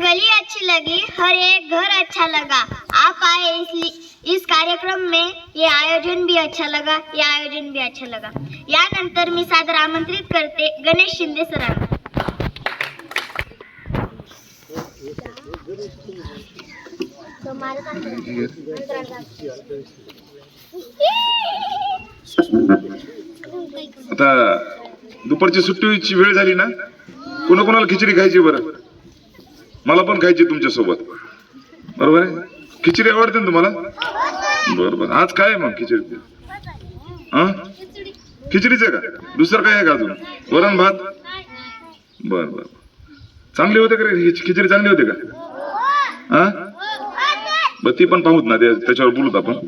गली अच्छी लगी हर एक घर अच्छा लगा। आप आए इसलिए इस कार्यक्रम में ये आयोजन भी अच्छा लगा ये आयोजन भी अच्छा लगा। यानंतर मी सादर आमंत्रित करते गणेश शिंदे सरांना। आता दुपारची सुट्टीची वेळ झाली ना? कोणाकोणाला खिचडी खायची बरं? मला पण खायची तुमच्यासोबत बरोबर आहे? खिचडी आवडते ना तुम्हाला? बरं बरं आज काय मग खिचडी? हा? खिचडीच आहे का? दुसरं काय आहे का अजून? वरण भात? बर बर चांगली होते का ही खिचडी चांगली होते का? हा? बर ती पण पाहूत ना त्या- त्याच्यावर बोलूत आपण.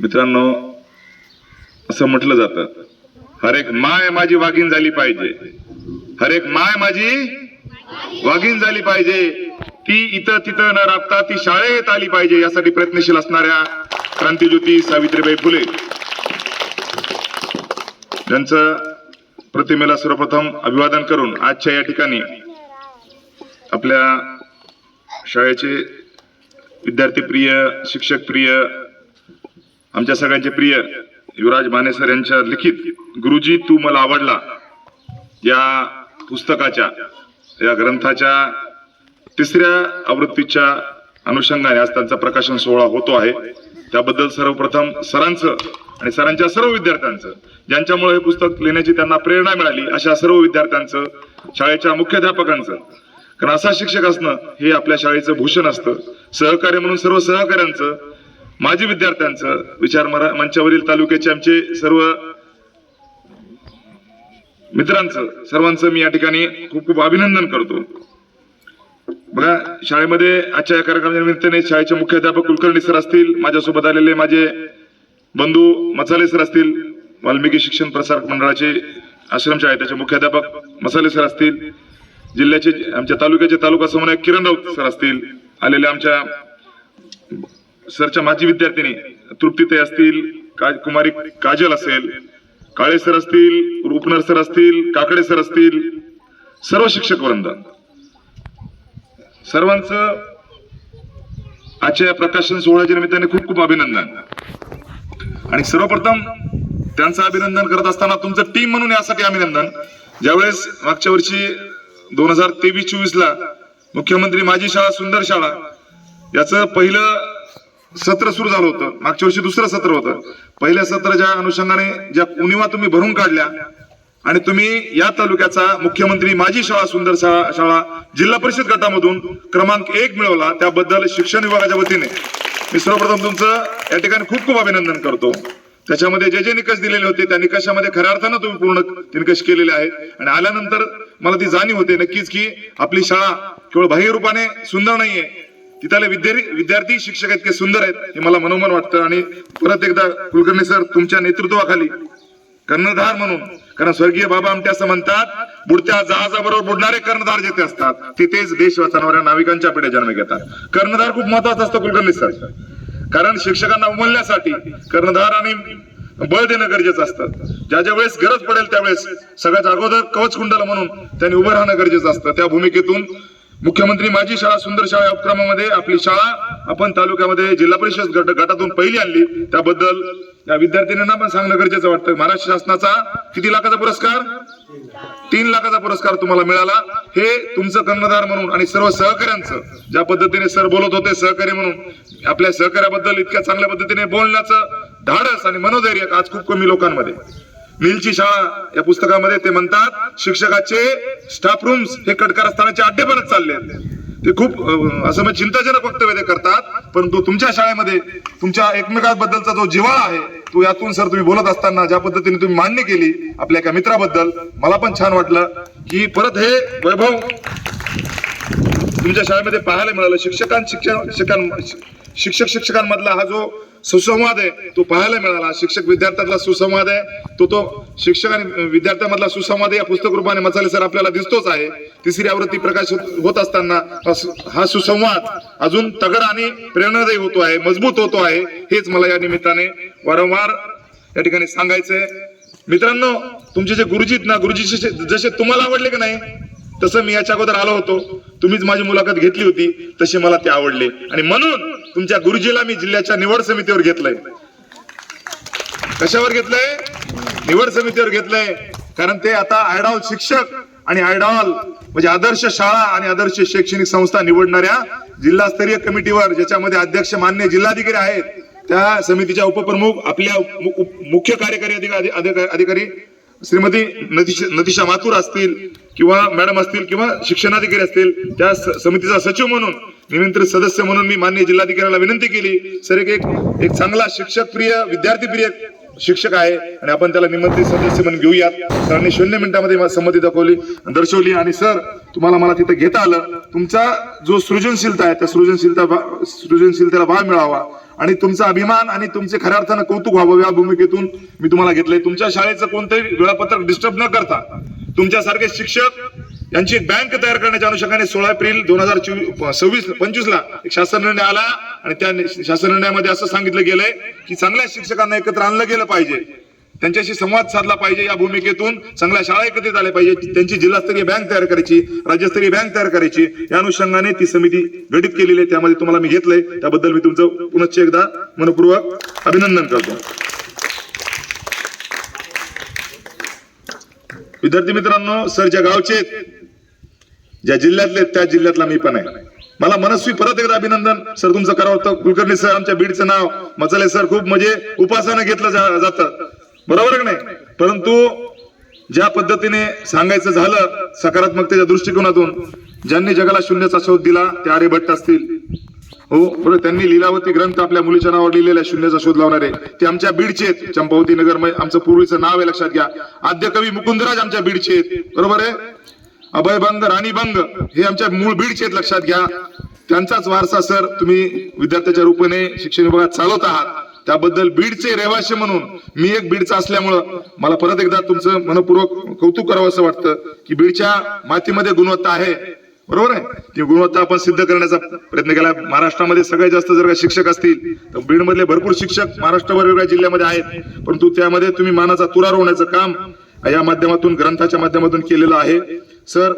मित्रांनो असं म्हटलं जातं. हर एक माय माझी वाघीण झाली पाहिजे. हर एक माय माझी वाघीण झाली पाहिजे. ती इथं तिथं न राबता ती शाळेत आली पाहिजे यासाठी प्रयत्नशील असणाऱ्या क्रांतीज्योती सावित्रीबाई फुले. यांचं प्रतिमेला सर्वप्रथम अभिवादन करून आजच्या या ठिकाणी आपल्या शाळेचे विद्यार्थी प्रिय शिक्षक प्रिय आमच्या सगळ्यांचे प्रिय युवराज माने सर यांच्या लिखित गुरुजी तू मला आवडला. या पुस्तकाच्या या ग्रंथाच्या तिसऱ्या आवृत्तीच्या अनुषंगाने आज त्यांचा प्रकाशन सोहळा होतो आहे. त्याबद्दल सर्वप्रथम सरांचं आणि सरांच्या सर्व विद्यार्थ्यांचं ज्यांच्यामुळे हे पुस्तक लिहिण्याची त्यांना प्रेरणा मिळाली अशा सर्व विद्यार्थ्यांचं शाळेच्या मुख्याध्यापकांचं. कारण असा शिक्षक असणं हे आपल्या शाळेचं भूषण असतं. सहकार्य म्हणून सर्व सहकार्यांचं माजी विद्यार्थ्यांचं विचार मरा मंचावरील तालुक्याचे आमचे सर्व मित्रांचं सर्वांचं मी या ठिकाणी खूप खूप अभिनंदन करतो. बघा शाळेमध्ये आजच्या या कार्यक्रमाच्या निमित्ताने शाळेचे मुख्याध्यापक कुलकर्णी सर असतील माझ्यासोबत आलेले माझे बंधू मसाले सर असतील वाल्मिकी शिक्षण प्रसारक मंडळाचे आश्रमशाळा त्याचे मुख्याध्यापक मसाले सर असतील जिल्ह्याचे आमच्या तालुक्याचे तालुका समन्वयक किरण राऊत सर असतील आलेले आमच्या सरच्या माजी विद्यार्थिनी तृप्तीताई असतील कुमारी काजल असेल काळे सर असतील रुपनर सर असतील काकडे सर असतील सर्व शिक्षक वृंद. सर्वांचं आजच्या या प्रकाशन सोहळ्याच्या निमित्ताने खूप खूप अभिनंदन. आणि सर्वप्रथम त्यांचं अभिनंदन करत असताना तुमचं टीम म्हणून यासाठी अभिनंदन. ज्यावेळेस मागच्या वर्षी दोन हजार तेवीस चोवीस ला मुख्यमंत्री माझी शाळा सुंदर शाळा याचं पहिलं सत्र सुरू झालं होतं. मागच्या वर्षी दुसरं सत्र होतं. पहिल्या सत्राच्या अनुषंगाने ज्या उणिवा तुम्ही भरून काढल्या आणि तुम्ही या तालुक्याचा मुख्यमंत्री माझी शाळा सुंदर शाळा जिल्हा परिषद गटामधून क्रमांक एक मिळवला. त्याबद्दल शिक्षण विभागाच्या वतीने मी सर्वप्रथम तुमचं या ठिकाणी खूप खूप अभिनंदन करतो. त्याच्यामध्ये जे जे निकष दिलेले होते त्या निकषामध्ये खऱ्या अर्थानं तुम्ही पूर्ण ते निकष केलेले आहेत. आणि आल्यानंतर मला ती जाणीव होते नक्कीच की आपली शाळा केवळ बाह्य रूपाने सुंदर नाहीये तिथले विद्यार्थी विद्यार्थी शिक्षक इतके सुंदर आहेत हे मला मनोमन वाटतं. आणि परत एकदा कुलकर्णी सर तुमच्या नेतृत्वाखाली कर्णधार म्हणून कारण स्वर्गीय बाबा आमटे असं म्हणतात बुडत्या जहाजाबरोबर बुडणारे कर्णधार जेथे असतात तिथेच देश वाचवणाऱ्या नाविकांच्या पिढ्या जन्म घेतात. कर्णधार खूप महत्त्वाचा असतो कुलकर्णी सर. कारण शिक्षकांना उमलण्यासाठी कर्णधार आणि बळ देणं गरजेचं असतं. ज्या ज्या वेळेस गरज पडेल त्यावेळेस सगळ्यात अगोदर कवच कुंडल म्हणून त्यांनी उभं राहणं गरजेचं असतं. त्या भूमिकेतून मुख्यमंत्री माझी शाळा सुंदर शाळा या उपक्रमामध्ये आपली शाळा आपण तालुक्यामध्ये जिल्हा परिषद गट गटातून पहिली आणली. त्याबद्दल या विद्यार्थिनींना पण सांगणं गरजेचं वाटतं. महाराष्ट्र शासनाचा किती लाखाचा पुरस्कार? तीन लाखाचा पुरस्कार तुम्हाला मिळाला. हे तुमचं कर्णधार म्हणून आणि सर्व सहकाऱ्यांचं ज्या पद्धतीने सर बोलत होते सहकारी म्हणून आपल्या सहकार्याबद्दल इतक्या चांगल्या पद्धतीने बोलण्याचं धाडस आणि मनोधैर्य आज खूप कमी लोकांमध्ये. नीलची शाळा या पुस्तकामध्ये ते म्हणतात शिक्षकाचे स्टाफ रूम्स हे कटकारस्थानाचे अड्डे बनत चालले आहेत. ते खूप असं म्हणजे चिंताजनक वक्तव्य ते करतात परंतु तुमच्या शाळेमध्ये तुमच्या एकमेकांबद्दलचा जो जिव्हाळा आहे तो यातून सर तुम्ही बोलत असताना ज्या पद्धतीने तुम्ही मान्य केली आपल्या एका मित्राबद्दल मला पण छान वाटलं की परत हे वैभव तुमच्या शाळेमध्ये पाहायला मिळालं. शिक्षकां शिक्षण शिक्षकां शिक्षक शिक्षकांमधला हा जो सुसंवाद आहे. तो पाहायला मिळाला. शिक्षक विद्यार्थ्यातला सुसंवाद आहे. तो तो शिक्षक आणि विद्यार्थ्यांमधला सुसंवाद या पुस्तक रूपाने मसाले सर आपल्याला दिसतोच आहे. तिसरी आवृत्ती प्रकाशित होत असताना हा सुसंवाद अजून तगड आणि प्रेरणादायी होतो आहे मजबूत होतो आहे हेच मला या निमित्ताने वारंवार या ठिकाणी सांगायचंय. मित्रांनो तुमचे जे गुरुजी आहेत ना गुरुजी जसे तुम्हाला आवडले की नाही तसं मी याच्या अगोदर आलो होतो. तुम्हीच माझी मुलाखत घेतली होती तसे मला ते आवडले. आणि म्हणून तुमच्या गुरुजीला मी जिल्ह्याच्या निवड समितीवर घेतलंय. कशावर घेतलंय? निवड समितीवर घेतलंय. कारण ते आता आयडॉल शिक्षक आणि आयडॉल म्हणजे आदर्श शाळा आणि आदर्श शैक्षणिक संस्था निवडणाऱ्या जिल्हास्तरीय कमिटीवर ज्याच्यामध्ये अध्यक्ष मान्य जिल्हाधिकारी आहेत त्या समितीच्या उपप्रमुख आपल्या मुख्य कार्यकारी अधिकारी- अधिकारी श्रीमती नदीशा नदीशा माथुर असतील किंवा मॅडम असतील किंवा शिक्षणाधिकारी असतील त्या समितीचा सचिव म्हणून निमंत्रित सदस्य म्हणून मी मान्य जिल्हाधिकाऱ्याला विनंती केली. सर एक एक- चांगला शिक्षक प्रिय विद्यार्थी प्रिय शिक्षक आहे आणि आपण त्याला निमंत्रित सदस्य म्हणून घेऊयात. सरांनी शून्य मिनिटामध्ये संमती दाखवली दर्शवली आणि सर तुम्हाला मला तिथं घेता आलं. तुमचा जो सृजनशीलता आहे त्या सृजनशीलता सृजनशीलतेला भाव मिळावा. आणि तुमचा अभिमान आणि तुमचे खऱ्या अर्थानं कौतुक व्हावं या भूमिकेतून मी तुम्हाला घेतलंय. तुमच्या शाळेचं कोणतंही वेळापत्रक डिस्टर्ब न करता तुमच्यासारखे शिक्षक यांची बँक तयार करण्याच्या अनुषंगाने सोळा एप्रिल दोन हजार सव्वीस पंचवीस ला एक शासन निर्णय आला आणि त्या शासन निर्णयामध्ये असं सांगितलं गेलंय की चांगल्या शिक्षकांना एकत्र आणलं गेलं पाहिजे. त्यांच्याशी संवाद साधला पाहिजे या भूमिकेतून. चांगल्या शाळा एकत्रित आल्या पाहिजे. त्यांची जिल्हास्तरीय बँक तयार करायची राज्यस्तरीय बँक तयार करायची. या अनुषंगाने ती समिती गठीत केलेली आहे. त्यामध्ये तुम्हाला मी घेतलंय. त्याबद्दल मी तुमचं पुनश्च एकदा मनपूर्वक अभिनंदन करतो. विद्यार्थी मित्रांनो सर ज्या गावचे आहेत, ज्या जिल्ह्यातले त्या जिल्ह्यातला मी पण आहे. मला मनस्वी परत एकदा अभिनंदन. सर तुमचं करावं होतं. कुलकर्णी सर आमच्या बीडचं नाव. मचले सर खूप म्हणजे उपासानं घेतलं जातं. बरोबर का नाही? परंतु ज्या पद्धतीने सांगायचं झालं सकारात्मकतेच्या दृष्टिकोनातून ज्यांनी जगाला शून्याचा शोध दिला ते आर्यभट्ट असतील. हो बरोबर. त्यांनी लिलावती ग्रंथ आपल्या मुलीच्या नावावर लिहिलेला शून्याचा शोध लावणारे. ते आमच्या बीडचे चंपावती नगर आमचं पूर्वीचं नाव आहे लक्षात घ्या. आद्य कवी मुकुंदराज आमच्या बीडचे बरोबर आहे? अभयभंग राणीभंग हे आमच्या मूळ बीडचे आहेत लक्षात घ्या. त्यांचाच वारसा सर तुम्ही विद्यार्थ्याच्या रूपाने शिक्षण विभागात चालवत आहात. त्याबद्दल बीडचे रहिवासी म्हणून मी एक बीडचा असल्यामुळं मला परत एकदा तुमचं मनपूर्वक कौतुक करावं असं वाटतं की बीडच्या मातीमध्ये गुणवत्ता आहे. बरोबर आहे? ती गुणवत्ता आपण सिद्ध करण्याचा प्रयत्न केला. महाराष्ट्रामध्ये सगळ्यात जास्त जर का शिक्षक असतील तर बीडमधले भरपूर शिक्षक महाराष्ट्रभर वेगवेगळ्या जिल्ह्यामध्ये आहेत. परंतु त्यामध्ये तुम्ही मानाचा तुरा होण्याचं काम या माध्यमातून ग्रंथाच्या माध्यमातून केलेलं आहे. सर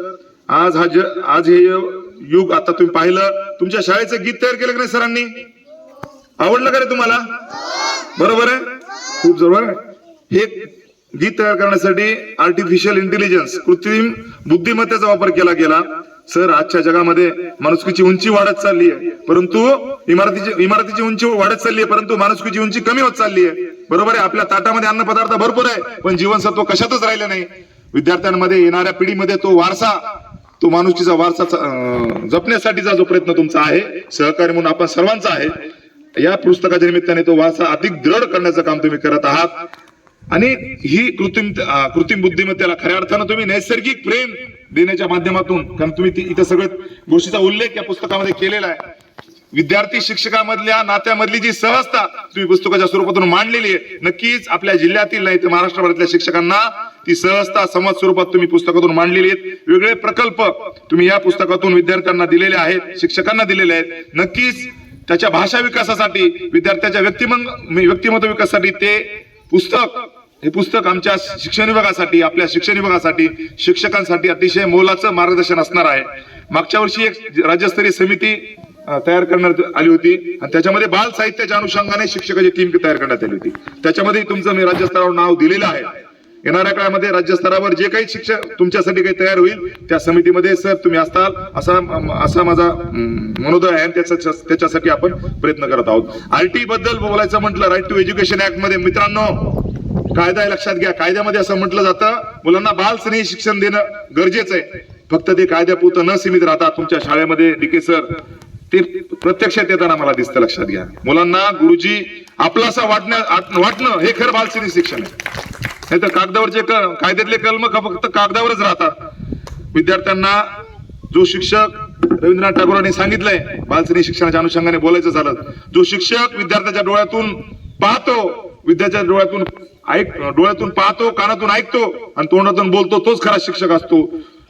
आज हा ज आज हे युग आता तुम्ही पाहिलं. तुमच्या शाळेचं गीत तयार केलं की नाही सरांनी? आवडलं का रे तुम्हाला? बरोबर आहे? खूप जवळ हे गीत तयार करण्यासाठी आर्टिफिशियल इंटेलिजन्स कृत्रिम बुद्धिमत्तेचा वापर केला गेला. सर आजच्या जगामध्ये माणुसकीची उंची वाढत चालली आहे. परंतु इमारतीची इमारतीची उंची वाढत चालली आहे परंतु माणुसकीची उंची कमी होत चालली आहे. बरोबर आहे? आपल्या ताटामध्ये अन्न पदार्थ भरपूर आहे पण जीवनसत्व कशातच राहिलं नाही. विद्यार्थ्यांमध्ये येणाऱ्या पिढीमध्ये तो वारसा तो माणुसकीचा वारसा जपण्यासाठीचा जो प्रयत्न तुमचा आहे सहकारी म्हणून आपण सर्वांचा आहे या पुस्तकाच्या निमित्ताने तो वासा अधिक दृढ करण्याचं काम तुम्ही करत आहात. आणि ही कृत्रिम कृत्रिम बुद्धिमत्तेला खऱ्या अर्थानं तुम्ही नैसर्गिक प्रेम देण्याच्या माध्यमातून कारण तुम्ही ती- इथं सगळ्या गोष्टीचा उल्लेख या पुस्तकामध्ये केलेला आहे. विद्यार्थी शिक्षकामधल्या नात्यामधली जी सहजता तुम्ही पुस्तकाच्या स्वरूपातून मांडलेली आहे नक्कीच आपल्या जिल्ह्यातील नाही तर महाराष्ट्रभरातल्या शिक्षकांना ती सहजता संवाद स्वरूपात तुम्ही पुस्तकातून मांडलेली आहेत. वेगळे प्रकल्प तुम्ही या पुस्तकातून विद्यार्थ्यांना दिलेले आहेत शिक्षकांना दिलेले आहेत. नक्कीच त्याच्या भाषा विकासासाठी विद्यार्थ्याच्या व्यक्तिमंग व्यक्तिमत्व विकासासाठी ते पुस्तक हे पुस्तक आमच्या शिक्षण विभागासाठी आपल्या शिक्षण विभागासाठी शिक्षकांसाठी अतिशय मोलाचं मार्गदर्शन असणार आहे. मागच्या वर्षी एक राज्यस्तरीय समिती तयार करण्यात आली होती आणि त्याच्यामध्ये बाल साहित्याच्या अनुषंगाने शिक्षकाची टीम तयार करण्यात आली होती. त्याच्यामध्ये तुमचं मी राज्यस्तरावर नाव दिलेलं आहे. येणाऱ्या काळामध्ये राज्यस्तरावर जे काही शिक्षक तुमच्यासाठी काही तयार होईल त्या समितीमध्ये सर तुम्ही असताल असा असा माझा मनोदय आहे त्याचा त्याच्यासाठी आपण प्रयत्न करत आहोत. आरटी बद्दल बोलायचं म्हटलं राईट टू एज्युकेशन ऍक्टमध्ये. मित्रांनो कायदा लक्षात घ्या. कायद्यामध्ये असं म्हटलं जातं मुलांना बालस्नेही शिक्षण देणं गरजेचं आहे. फक्त ते कायद्यापुरतं न सीमित राहता तुमच्या शाळेमध्ये डीके सर ते प्रत्यक्षात येताना मला दिसतं लक्षात घ्या. मुलांना गुरुजी आपलासा वाटण्या वाटणं हे खरं बालस्नेही शिक्षण आहे. नाही तर कागदावरचे क- कायद्यातले कलम का फक्त कागदावरच राहतात. विद्यार्थ्यांना जो शिक्षक रवींद्रनाथ टागोरांनी सांगितलंय बालस्नेही शिक्षणाच्या अनुषंगाने बोलायचं झालं जो शिक्षक विद्यार्थ्याच्या डोळ्यातून पाहतो विद्यार्थ्याच्या डोळ्यातून ऐक डोळ्यातून पाहतो कानातून ऐकतो आणि तोंडातून बोलतो तोच खरा शिक्षक असतो.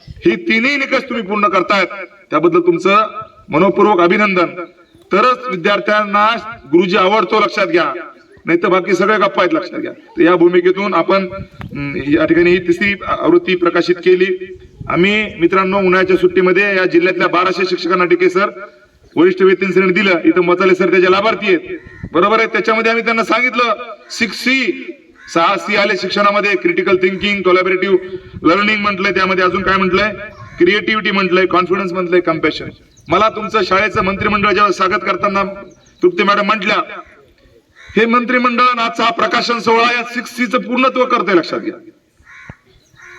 ही तिन्ही निकष तुम्ही पूर्ण करतायत. त्याबद्दल तुमचं मनोपूर्वक अभिनंदन. तरच विद्यार्थ्यांना गुरुजी आवडतो लक्षात घ्या. नाही तर बाकी सगळ्या गप्पा आहेत लक्षात घ्या. तर या भूमिकेतून आपण या ठिकाणी ही तिसरी आवृत्ती प्रकाशित केली. आम्ही मित्रांनो उन्हाळ्याच्या सुट्टीमध्ये या जिल्ह्यातल्या बाराशे शिक्षकांना टिके सर वरिष्ठ वेतन श्रेणी दिलं. इथं मसाले सर त्याचे लाभार्थी आहेत. बरोबर आहे त्याच्यामध्ये आम्ही त्यांना सांगितलं सिक्स सी सहा सी आले शिक्षणामध्ये क्रिटिकल थिंकिंग कोलॅबरेटिव्ह लर्निंग म्हटलंय त्यामध्ये अजून काय म्हटलंय? क्रिएटिव्हिटी म्हटलंय कॉन्फिडन्स म्हटलंय कम्पॅशन मला तुमचं शाळेचं मंत्रिमंडळ जेव्हा स्वागत करताना तृप्ती मॅडम म्हटल्या हे मंत्रिमंडळ आजचा हा प्रकाशन सोहळा या सिक्स सी पूर्णत्व करते लक्षात घ्या.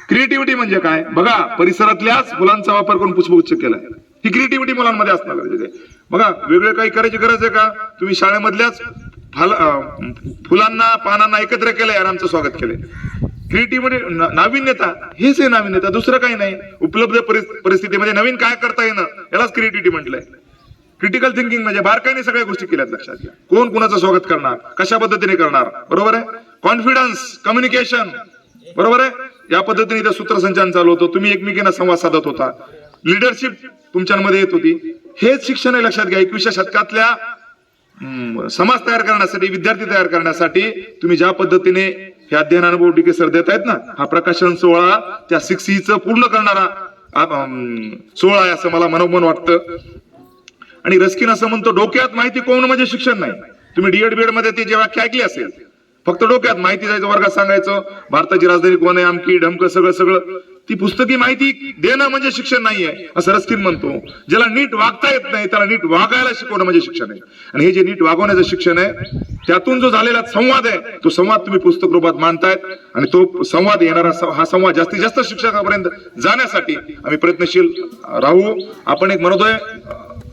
क्रिएटिव्हिटी म्हणजे काय? बघा परिसरातल्याच मुलांचा वापर करून पुष्पगुच्छ केलाय. ही क्रिएटिव्हिटी मुलांमध्ये असणं गरजेचं आहे. बघा वेगळं काही करायची गरज आहे का? तुम्ही शाळेमधल्याच फुलांना पानांना एकत्र केलंय आणि आमचं स्वागत केलंय. क्रिएटिव्हिटी म्हणजे नाविन्यता हेच आहे नाविन्यता. दुसरं काही नाही. उपलब्ध परिस्थितीमध्ये नवीन काय करता येणं यालाच क्रिएटिव्हिटी म्हटलंय. क्रिटिकल थिंकिंग म्हणजे बारकाईने सगळ्या गोष्टी केल्यात लक्षात घ्या. कोण कुणाचं स्वागत करणार? कशा पद्धतीने करणार? बरोबर आहे? कॉन्फिडन्स कम्युनिकेशन बरोबर आहे? या पद्धतीने इथे सूत्रसंचालन चालू होतं. तुम्ही एकमेकींना संवाद साधत होता. लिडरशिप तुमच्यामध्ये येत होती. हेच शिक्षण आहे लक्षात घ्या. एकविसच्या शतकातल्या समाज तयार करण्यासाठी विद्यार्थी तयार करण्यासाठी तुम्ही ज्या पद्धतीने हे अध्ययन अनुभव डिके सर देत आहेत ना हा प्रकाशन सोहळा त्या सिक्स e पूर्ण करणारा सोहळा आहे असं मला मनोमन वाटतं. आणि रस्किन असं म्हणतो डोक्यात माहिती कोण म्हणजे शिक्षण नाही. तुम्ही डीएड बीएडमध्ये ती जेव्हा ऐकली असेल फक्त डोक्यात माहिती जायचं वर्गात सांगायचं भारताची राजधानी कोण आहे आमकी ढमक सगळं सगळं. ती पुस्तकी माहिती देणं म्हणजे शिक्षण नाहीये असं रस्किन म्हणतो. ज्याला नीट वागता येत नाही त्याला नीट वागायला शिकवणं म्हणजे शिक्षण आहे. आणि हे जे नीट वागवण्याचं शिक्षण आहे त्यातून जो झालेला संवाद आहे तो संवाद तुम्ही पुस्तक रूपात मांडतायत. आणि तो संवाद येणारा हा संवाद जास्तीत जास्त शिक्षकापर्यंत जाण्यासाठी आम्ही प्रयत्नशील राहू. आपण एक मनोदय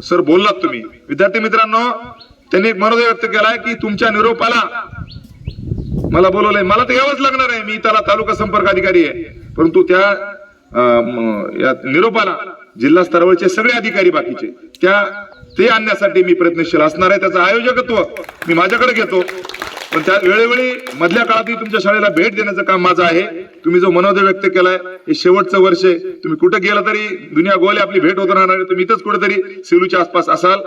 सर बोललात तुम्ही. विद्यार्थी मित्रांनो त्यांनी एक मनोदय व्यक्त केलाय की तुमच्या निरोपाला मला बोलवलंय. मला तर यावंच लागणार आहे. मी त्याला तालुका संपर्क अधिकारी आहे. परंतु त्या अं, निरोपाला जिल्हा स्तरावरचे सगळे अधिकारी बाकीचे त्या ते आणण्यासाठी मी प्रयत्नशील असणार आहे. त्याचं आयोजकत्व मी माझ्याकडे घेतो. पण त्या वेळोवेळी मधल्या काळातही तुमच्या शाळेला भेट देण्याचं काम माझं आहे. तुम्ही जो मनोदय व्यक्त केलाय हे शेवटचं वर्ष आहे. तुम्ही कुठे गेला तरी दुनिया गोल आपली भेट होत राहणार आहे. तुम्ही इथंच कुठेतरी सेलूच्या आसपास असाल.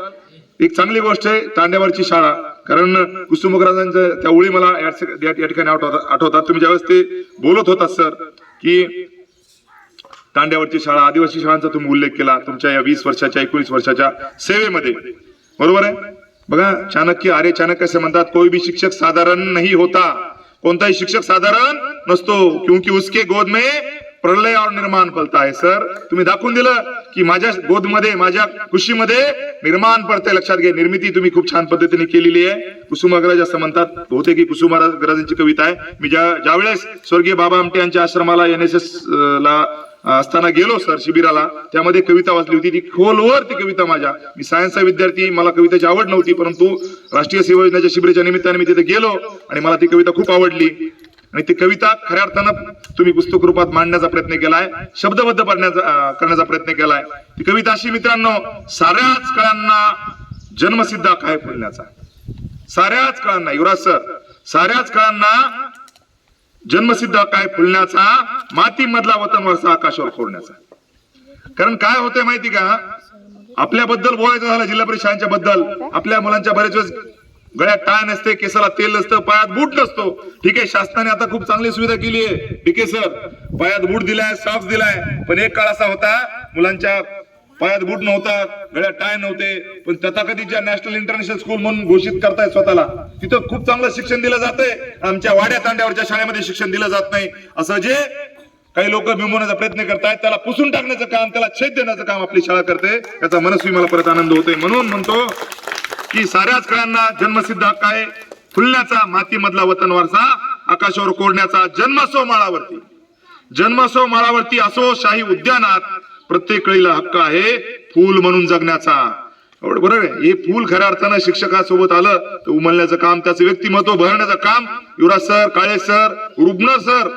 एक चांगली गोष्ट आहे तांड्यावरची शाळा. कारण कुसुमग्राजांच्या त्या ओळी मला या ठिकाणी आठवतात तुम्ही ज्यावेळेस ते बोलत होतात सर की तांड्यावरची शाळा आदिवासी शाळांचा तुम्ही उल्लेख केला तुमच्या या वीस वर्षाच्या एकोणीस वर्षाच्या सेवेमध्ये. बरोबर आहे? बघा चाणक्य अरे चाणक्य असे म्हणतात कोई भी शिक्षक साधारण नाही होता. कोणताही शिक्षक साधारण नसतो. क्योंकि उसके गोद में प्रलय निर्माण पलता आहे सर। तुम्ही दाखवून दिलं की माझ्या गोदमध्ये माझ्या खुशीमध्ये निर्माण पडते लक्षात घे निर्मिती तुम्ही खूप छान पद्धतीने केलेली आहे. कुसुमाग्रज असं म्हणतात बहुतेक ही कुसुमाग्रजांची कविता आहे. मी ज्या ज्यावेळेस स्वर्गीय बाबा आमटे यांच्या आश्रमाला एन एस एस ला असताना गेलो सर शिबिराला त्यामध्ये कविता वाचली होती. ती खोलवर ती कविता माझ्या. मी सायन्सचा विद्यार्थी मला कवितेची आवड नव्हती परंतु राष्ट्रीय सेवा योजनेच्या शिबिराच्या निमित्ताने मी तिथे गेलो आणि मला ती कविता खूप आवडली. आणि ती कविता खऱ्या अर्थानं तुम्ही पुस्तक रूपात मांडण्याचा प्रयत्न केलाय शब्दबद्ध करण्याचा करण्याचा प्रयत्न केलाय. ती कविता अशी मित्रांनो साऱ्याच कळांना जन्मसिद्ध काय फुलण्याचा साऱ्याच कळांना युवराज सर साऱ्याच कळांना जन्मसिद्ध काय फुलण्याचा माती मधला वतन वरचा आकाशावर फोडण्याचा. कारण काय होतंय माहिती का? आपल्याबद्दल बोलायचं झालं जिल्हा परिषदांच्या बद्दल आपल्या मुलांच्या बरेच वेळेस गळ्यात टाय नसते केसाला तेल नसतं पायात बूट नसतो. ठीक आहे शासनाने आता खूप चांगली सुविधा केली आहे. D K sir. पायात बूट दिलाय सॉक्स दिलाय. पण एक काळ असा होता मुलांच्या पायात बूट नव्हता गळ्यात टाय नव्हते. पण तथाकथितच्या नॅशनल इंटरनॅशनल स्कूल म्हणून घोषित करताय स्वतःला तिथं खूप चांगलं शिक्षण दिलं जातंय. आमच्या वाड्या तांड्यावरच्या शाळेमध्ये शिक्षण दिलं जात नाही. असं जे काही लोक बिंबवण्याचा प्रयत्न करतायत त्याला पुसून टाकण्याचं काम त्याला छेद देण्याचं काम आपली शाळा करते. त्याचा मनस्वी मला परत आनंद होतोय. म्हणून म्हणतो की साऱ्याच कळ्यांना जन्मसिद्ध हक्क आहे. फुलण्याचा मातीमधला वतन वारसा आकाशावर कोरण्याचा जन्मसो माळावरती. जन्मसो माळावरती असो शाही उद्यानात प्रत्येक कळीला हक्क आहे फूल म्हणून जगण्याचा. बरोबर आहे. हे फूल खऱ्या अर्थानं शिक्षकासोबत आलं तर उमलण्याचं काम त्याचं व्यक्तिमत्व भरण्याचं काम युवराज सर काळे सर रुग्ण सर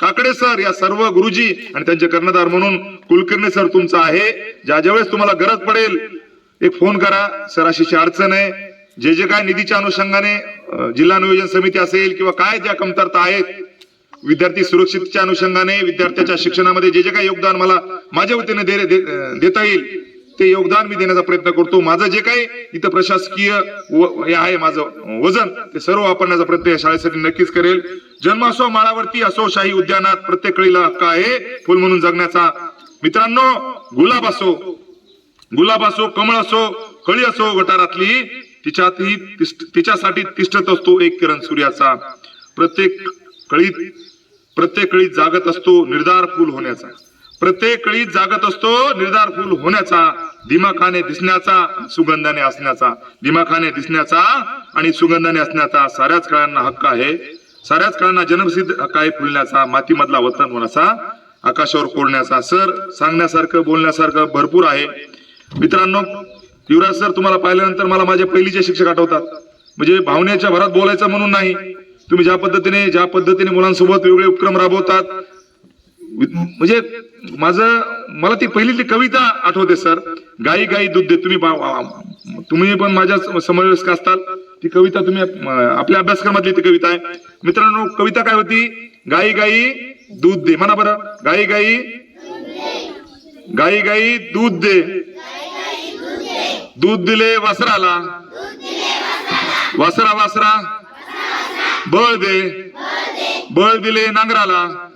काकडे सर या सर्व गुरुजी आणि त्यांचे कर्णधार म्हणून कुलकर्णी सर तुमचा आहे. ज्या ज्यावेळेस तुम्हाला गरज पडेल एक फोन करा सर अशी अडचण आहे. जे जे काय निधीच्या अनुषंगाने जिल्हा नियोजन समिती असेल किंवा काय ज्या कमतरता आहेत विद्यार्थी सुरक्षितच्या अनुषंगाने विद्यार्थ्याच्या शिक्षणामध्ये जे जे काही योगदान मला माझ्या वतीने देता येईल ते योगदान मी देण्याचा प्रयत्न करतो. माझं जे काही इथं प्रशासकीय व- हे आहे माझं वजन ते सर्व वापरण्याचा प्रयत्न या शाळेसाठी नक्कीच करेल. जन्मासो माळावरती असो शाही उद्यानात प्रत्येक कळीला हक्क आहे फुल म्हणून जगण्याचा. मित्रांनो गुलाब असो गुलाब असो कमळ असो कळी असो गटारातली तिच्यातही तिच्यासाठी तिष्ठत असतो एक किरण सूर्याचा. प्रत्येक कळीत प्रत्येक कळीत जागत असतो निर्धार फुल होण्याचा. प्रत्येक कळीत जागत असतो निर्धार फुल होण्याचा दिमाखाने दिसण्याचा सुगंधाने असण्याचा. दिमाखाने दिसण्याचा आणि सुगंधाने असण्याचा साऱ्याच काळांना हक्क आहे. साऱ्याच काळांना जन्मसिद्ध हक्क आहे फुलण्याचा मातीमधला वतन होण्याचा आकाशावर कोरण्याचा. सर सांगण्यासारखं बोलण्यासारखं भरपूर आहे. मित्रांनो युवराज सर तुम्हाला पाहिल्यानंतर मला माझे पहिलीचे शिक्षक आठवतात म्हणजे भावनेच्या भरात बोलायचं म्हणून नाही तुम्ही ज्या पद्धतीने ज्या पद्धतीने मुलांसोबत वेगवेगळे उपक्रम राबवतात म्हणजे माझं मला ती पहिली ती कविता आठवते सर गाई गाई दूध दे तुम्ही बा- तुम्ही पण माझ्या सम- समवयस्क असताल ती कविता तुम्ही आपल्या अभ्यासक्रमातली ती कविता आहे. मित्रांनो कविता काय होती? गाई गाई दूध दे म्हणा बरं गाई गाई गाई गाई दूध दे. दूध दिले वासराला वासरा वासरा बळ दे. बळ दिले नांगराला.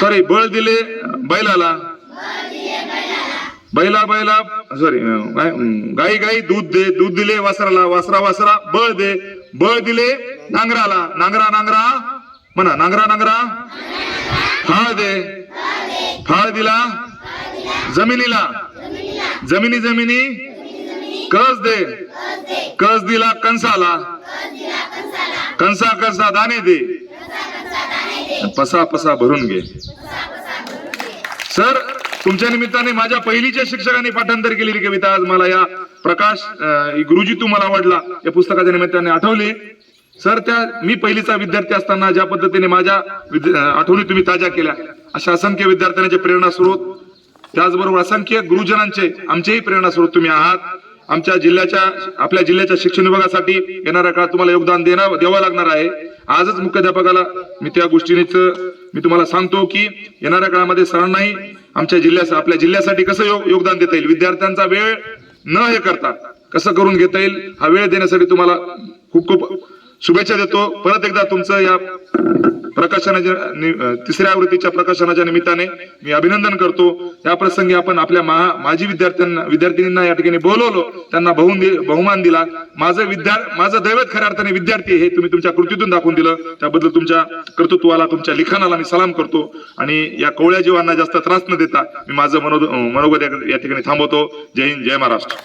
सॉरी बळ दिले बैलाला. बैला बैला सॉरी गाई गाई दूध दे दूध दिले वासराला वासरा वासरा बळ दे. बळ दिले नांगराला. नांगरा नांगरा. म्हणा नांगरा नांगरा. फाळ दे. फाळ दिला. जमिनीला. जमिनी जमिनी. कस दे. कस दिला कंसाला कंसा कंसा दाणे दे. पसा पसा भरून घे. सर तुमच्या निमित्ताने माझ्या पहिलीच्या शिक्षकांनी पाठांतर केलेली कविता आज मला या प्रकाश गुरुजी तू मला आवडला या पुस्तकाच्या निमित्ताने आठवली. सर त्या मी पहिलीचा विद्यार्थी असताना ज्या पद्धतीने माझ्या आठवणी तुम्ही ताज्या केल्या अशा असंख्य विद्यार्थ्यांचे प्रेरणा स्रोत त्याचबरोबर असंख्य गुरुजनांचे आमचेही प्रेरणास्वरूप तुम्ही आहात. आमच्या जिल्ह्याच्या आपल्या जिल्ह्याच्या शिक्षण विभागासाठी येणाऱ्या काळात तुम्हाला योगदान देणं द्यावं लागणार आहे. आजच मुख्याध्यापकाला मी त्या गोष्टीनेच मी तुम्हाला सांगतो की येणाऱ्या काळामध्ये सरांनाही आमच्या जिल्ह्या आपल्या जिल्ह्यासाठी कसं योग- योगदान देता येईल विद्यार्थ्यांचा वेळ न हे करता कसं करून घेता येईल हा वेळ देण्यासाठी तुम्हाला खूप खूप शुभेच्छा देतो. परत एकदा तुमचं या प्रकाशनाच्या तिसऱ्या आवृत्तीच्या प्रकाशनाच्या निमित्ताने मी अभिनंदन करतो. या प्रसंगी आपण आपल्या महा माजी विद्यार्थ्यांना विद्यार्थिनींना या ठिकाणी बोलवलो. त्यांना बहुमान दि- बहुमान दिला. माझं विद्या माझं दैवत खऱ्या अर्थाने विद्यार्थी हे तुम्ही तुमच्या कृतीतून दाखवून दिलं. त्याबद्दल तुमच्या कर्तृत्वाला तुमच्या लिखाणाला मी सलाम करतो. आणि या कोवळ्या जीवांना जास्त त्रास न देता मी माझं मनोद मनोगत या या ठिकाणी थांबवतो. जय हिंद जय महाराष्ट्र.